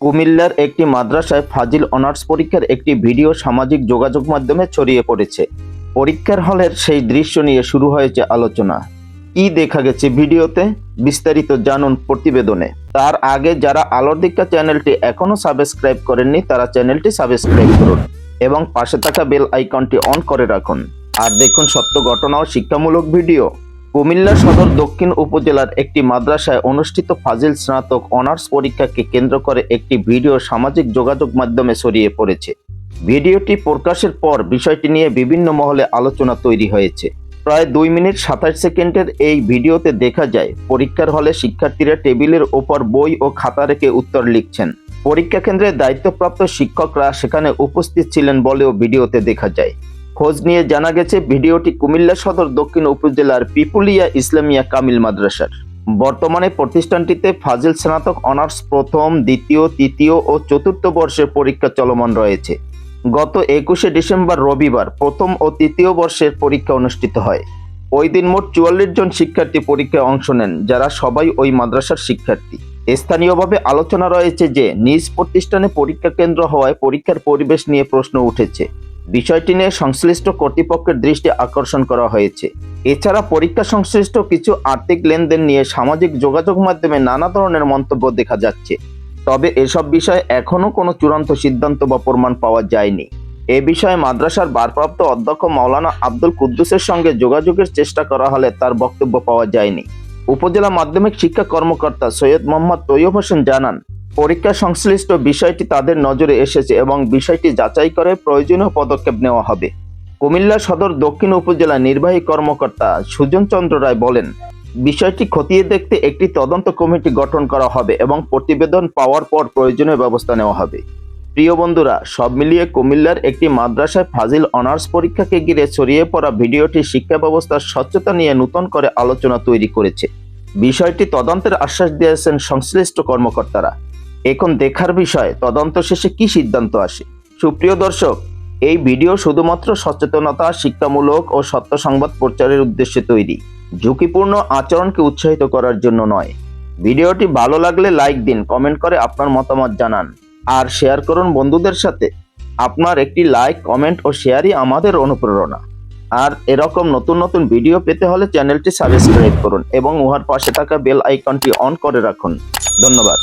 কুমিল্লার একটি মাদ্রাসায় ফাজিল অনার্স পরীক্ষার একটি ভিডিও সামাজিক যোগাযোগ মাধ্যমে ছড়িয়ে পড়েছে। পরীক্ষার হলের সেই দৃশ্য নিয়ে শুরু হয়েছে আলোচনা। কি দেখা গেছে ভিডিওতে? বিস্তারিত জানুন প্রতিবেদনে। তার আগে যারা আলোর দীক্ষা চ্যানেলটি এখনও সাবস্ক্রাইব করেননি, তারা চ্যানেলটি সাবস্ক্রাইব করুন এবং পাশে থাকা বেল আইকনটি অন করে রাখুন। আর দেখুন সত্য ঘটনা ও শিক্ষামূলক ভিডিও। কুমিল্লা সদর দক্ষিণ উপজেলার একটি মাদ্রাসায় অনুষ্ঠিত ফাজিল স্নাতক অনার্স পরীক্ষাকে কেন্দ্র করে একটি ভিডিও সামাজিক যোগাযোগ মাধ্যমে ছড়িয়ে পড়েছে। ভিডিওটি প্রকাশের পর বিষয়টি নিয়ে বিভিন্ন মহলে আলোচনা তৈরি হয়েছে। প্রায় দুই মিনিট সাতাশ সেকেন্ডের এই ভিডিওতে দেখা যায়, পরীক্ষার হলে শিক্ষার্থীরা টেবিলের ওপর বই ও খাতা রেখে উত্তর লিখছেন। পরীক্ষা কেন্দ্রে দায়িত্বপ্রাপ্ত শিক্ষকরা সেখানে উপস্থিত ছিলেন বলেও ভিডিওতে দেখা যায়। খোঁজ নিয়ে জানা গেছে, ভিডিওটি কুমিল্লা সদর দক্ষিণ উপজেলার পিপুলিয়া ইসলামিয়া কামিল মাদ্রাসার। বর্তমানে প্রতিষ্ঠানটিতে ফাজিল স্নাতক অনার্স প্রথম, দ্বিতীয়, তৃতীয় ও চতুর্থ বর্ষের পরীক্ষা চলমান রয়েছে। গত একুশে ডিসেম্বর রবিবার প্রথম ও তৃতীয় বর্ষের পরীক্ষা অনুষ্ঠিত হয়। ওই দিন মোট চুয়াল্লিশ জন শিক্ষার্থী পরীক্ষায় অংশ নেন, যারা সবাই ওই মাদ্রাসার শিক্ষার্থী। স্থানীয়ভাবে আলোচনা রয়েছে যে, নিজ প্রতিষ্ঠানে পরীক্ষা কেন্দ্র হওয়ায় পরীক্ষার পরিবেশ নিয়ে প্রশ্ন উঠেছে। বিষয়টি নিয়ে সংশ্লিষ্ট কর্তৃপক্ষের দৃষ্টি আকর্ষণ করা হয়েছে। এছাড়া পরীক্ষা সংশ্লিষ্ট কিছু আর্থিক লেনদেন নিয়ে সামাজিক যোগাযোগ মাধ্যমে নানা ধরনের মন্তব্য দেখা যাচ্ছে। তবে এসব বিষয়ে এখনও কোনো চূড়ান্ত সিদ্ধান্ত বা প্রমাণ পাওয়া যায়নি। এ বিষয়ে মাদ্রাসার ভারপ্রাপ্ত অধ্যক্ষ মাওলানা আব্দুল কুদ্দুসের সঙ্গে যোগাযোগের চেষ্টা করা হলে তার বক্তব্য পাওয়া যায়নি। উপজেলা মাধ্যমিক শিক্ষা কর্মকর্তা সৈয়দ মোহাম্মদ তৈয়ব হোসেন জানান পরীক্ষা সংশ্লিষ্ট বিষয়টি তাদের নজরে এসেছে এবং বিষয়টি যাচাই করে প্রয়োজনীয় পদক্ষেপ নেওয়া হবে। কুমিল্লা সদর দক্ষিণ উপজেলা নির্বাহী কর্মকর্তা সুজন চন্দ্র রায় বলেন, বিষয়টি খতিয়ে দেখতে একটি তদন্ত কমিটি গঠন করা হবে এবং প্রতিবেদন পাওয়ার পর প্রয়োজনীয় ব্যবস্থা নেওয়া হবে। প্রিয় বন্ধুরা, সব মিলিয়ে কুমিল্লার একটি মাদ্রাসায় ফাজিল অনার্স পরীক্ষাকে ঘিরে ছড়িয়ে পড়া ভিডিওটি শিক্ষা ব্যবস্থার স্বচ্ছতা নিয়ে নতুন করে আলোচনা তৈরি করেছে। বিষয়টি তদন্তের আশ্বাস দিয়েছেন সংশ্লিষ্ট কর্মকর্তারা। এখন দেখার বিষয়, তদন্ত শেষে কি সিদ্ধান্ত আসে? সুপ্রিয় দর্শক, এই ভিডিও শুধুমাত্র সচেতনতা, শিক্ষামূলক ও সত্য সংবাদ প্রচারের উদ্দেশ্যে তৈরি। ঝুঁকিপূর্ণ আচরণকে উৎসাহিত করার জন্য নয়। ভিডিওটি ভালো লাগলে লাইক দিন, কমেন্ট করে আপনার মতামত জানান। আর শেয়ার করুন বন্ধুদের সাথে। আপনার একটি লাইক, কমেন্ট ও শেয়ারই আমাদের অনুপ্রেরণা। আর এরকম নতুন নতুন ভিডিও পেতে হলে চ্যানেলটি সাবস্ক্রাইব করুন এবং উহার পাশে থাকা বেল আইকনটি অন করে রাখুন। ধন্যবাদ।